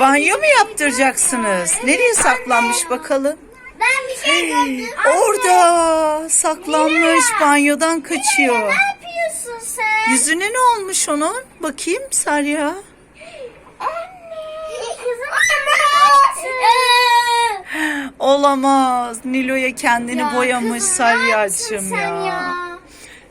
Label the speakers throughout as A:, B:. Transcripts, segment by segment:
A: Banyo mu yaptıracaksınız? Nereye saklanmış bakalım?
B: Ben bir şey gördüm.
A: Orada saklanmış banyodan kaçıyor.
B: Ne yapıyorsun sen?
A: Yüzüne ne olmuş onun? Bakayım Sarya.
B: Anne. Kızım sen
A: Olamaz. Nilo'ya kendini boyamış Saryacığım
B: ya.
A: ya.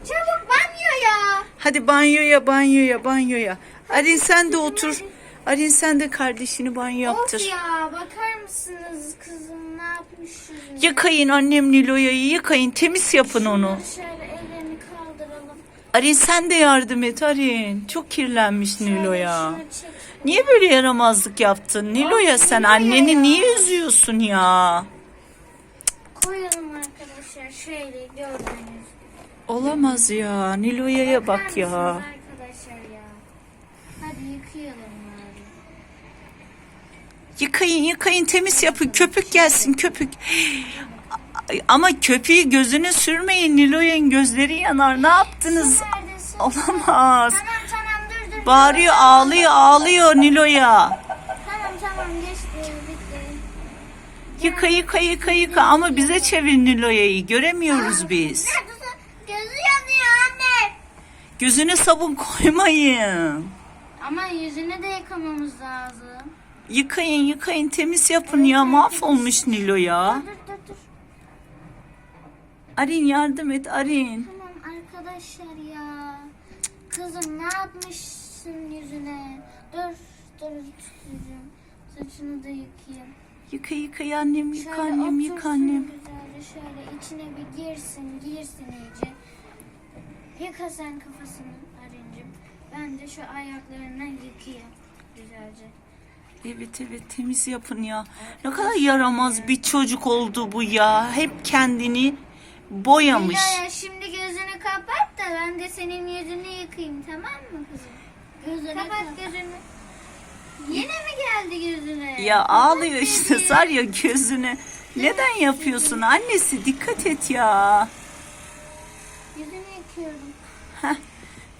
B: Çabuk banyoya.
A: Hadi banyoya banyoya banyoya. Arin sen de otur. Arin sen de kardeşini banyo yaptır.
B: Of ya bakar mısınız kızım ne yapmış yüzüne?
A: Yıkayın annem Nilo'ya'yı yıkayın. Temiz yapın onu.
B: Şöyle ellerini kaldıralım.
A: Arin sen de yardım et Arin. Çok kirlenmiş Nilo'ya.
B: Şunu.
A: Niye böyle yaramazlık yaptın? Nilo'ya sen
B: Nilo'ya
A: anneni
B: ya.
A: niye üzüyorsun ya?
B: Koyalım arkadaşlar şöyle gördüğünüz.
A: Olamaz ya. Nilo'ya bak ya.
B: Arkadaşlar ya. Hadi yıkayalım.
A: Yıkayın yıkayın temiz yapın. Köpük gelsin köpük. Ama köpüğü gözüne sürmeyin. Nilo'yanın gözleri yanar. Ne yaptınız? Olamaz.
B: Tamam tamam dur dur.
A: Bağırıyor ağlıyor ağlıyor Nilo'ya.
B: Tamam tamam geçti bitti.
A: Yıka yıka yıka yıka ama bize çevir Nilo'ya'yı. Göremiyoruz biz.
B: Gözü yanıyor anne.
A: Gözüne sabun koymayın.
B: Ama yüzünü de yıkamamız lazım.
A: Yıkayın yıkayın temiz yapın ya. Mahvolmuş Nilo ya.
B: Dur dur dur.
A: Arin yardım et Arin.
B: Tamam arkadaşlar ya. Kızım ne yapmışsın yüzüne? Dur dur tutacağım. Saçını da yıkayayım.
A: Yıka yıka annem yıka
B: Şöyle
A: annem yıka annem.
B: Güzelce şöyle içine bir girsin girsin iyice. Yıka sen kafasını Arincim. Ben de şu ayaklarını yıkayayım güzelce.
A: Evet evet temiz yapın ya. Ne kadar yaramaz bir çocuk oldu bu ya. Hep kendini boyamış.
B: Hilal şimdi gözünü kapat da ben de senin yüzünü yıkayayım tamam mı kızım? Gözünü kapat gözünü. Yine mi geldi gözüne?
A: Ya ağlıyor işte
B: Gözünü.
A: sar ya gözüne. Neden yapıyorsun annesi dikkat et ya.
B: Yüzünü yıkıyorum.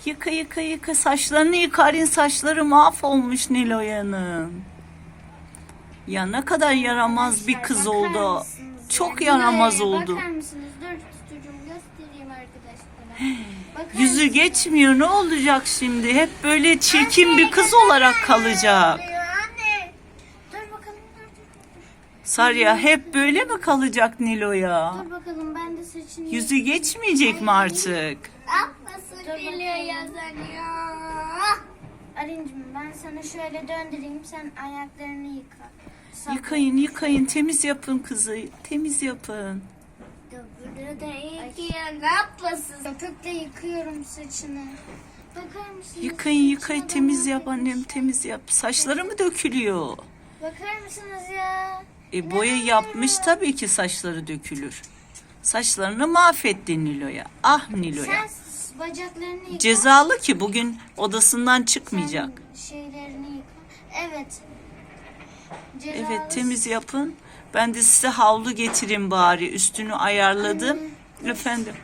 A: Yıka yıka yıka saçlarını yıka Arin saçları mahvolmuş Nilo'yanın. Ya ne kadar yaramaz bir kız
B: Bakar
A: oldu.
B: mısınız
A: Çok
B: ya?
A: yaramaz oldu.
B: Bakar mısınız? Dur tutucuğum göstereyim arkadaşlara. Bakar
A: Yüzü
B: mısınız?
A: geçmiyor ne olacak şimdi? Hep böyle çirkin bir kız olarak kalacak.
B: Anne. Dur bakalım dur dur.
A: Sarya hep böyle mi kalacak Nilo'ya?
B: Dur bakalım ben de saçını
A: Yüzü geçmeyecek mi artık?
B: Nasıl geliyor yazanıyor? Arincim ben sana şöyle döndüreyim sen ayaklarını yıka.
A: Yıkayın yıkayın temiz yapın kızı. Temiz yapın.
B: Burada da yıkıyor. Ne yapmasın? Köpükle yıkıyorum saçını. Bakar mısınız?
A: Yıkayın yıkayın temiz yap annem temiz yap. Saçları mı dökülüyor?
B: Bakar mısınız ya?
A: E boya yapmış tabii ki saçları dökülür. Saçlarını mahvettin Nilo'ya. Ah Nilo'ya.
B: Sen bacaklarını yıka.
A: Cezalı ki bugün odasından çıkmayacak.
B: Sen şeylerini yıka. Evet. Cezalı
A: Evet temiz yapın. Ben de size havlu getireyim bari. Üstünü ayarladım. Efendim.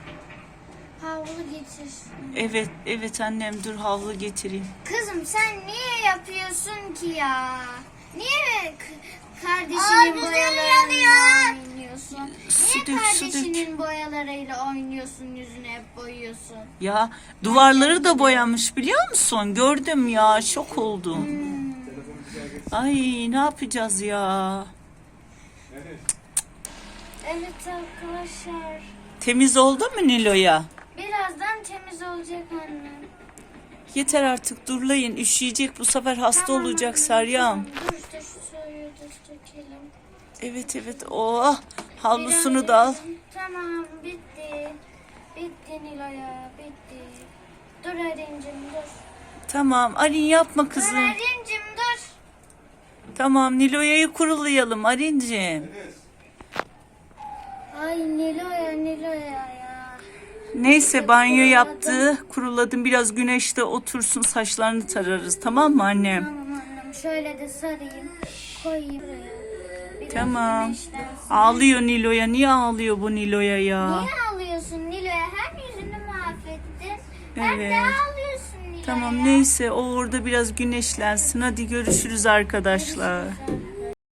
B: Havlu getir.
A: Evet evet annem dur havlu getireyim.
B: Kızım sen niye yapıyorsun ki ya? Niye kardeşinin boyalarıyla oynuyorsun?
A: Su
B: Niye
A: dök, su dök.
B: kardeşinin boyalarıyla oynuyorsun yüzüne hep boyuyorsun?
A: Ya duvarları da boyamış biliyor musun? Gördüm ya şok oldum. Ay ne yapacağız ya?
B: Evet arkadaşlar.
A: Temiz oldu mu Nilo'ya?
B: Birazdan temiz olacak anne.
A: Yeter artık durlayın üşüyecek bu sefer hasta
B: Tamam
A: olacak Saryam.
B: Dur şu suyu da dökelim.
A: Evet evet oh havlusunu
B: Biraz-
A: da al.
B: Tamam bitti. Bitti Nilo'ya bitti. Dur Arincim dur.
A: Tamam Arin yapma
B: Dur
A: kızım.
B: Arincim dur.
A: Tamam Nilo'ya'yı kurulayalım Arincim.
B: Ay Nilo'ya Nilo'ya ya.
A: Neyse banyo yaptı. Kuruladım biraz güneşte otursun saçlarını tararız tamam mı annem?
B: Tamam annem şöyle de sarayım. Koyayım buraya. Biraz
A: Tamam.
B: güneşlensin.
A: Ağlıyor Nilo'ya. Niye ağlıyor bu Nilo'ya ya?
B: Niye ağlıyorsun Nilo'ya? Hem yüzünü mahvettin hem de
A: Evet.
B: ağlıyorsun
A: Tamam neyse o orada biraz güneşlensin. Hadi görüşürüz arkadaşlar.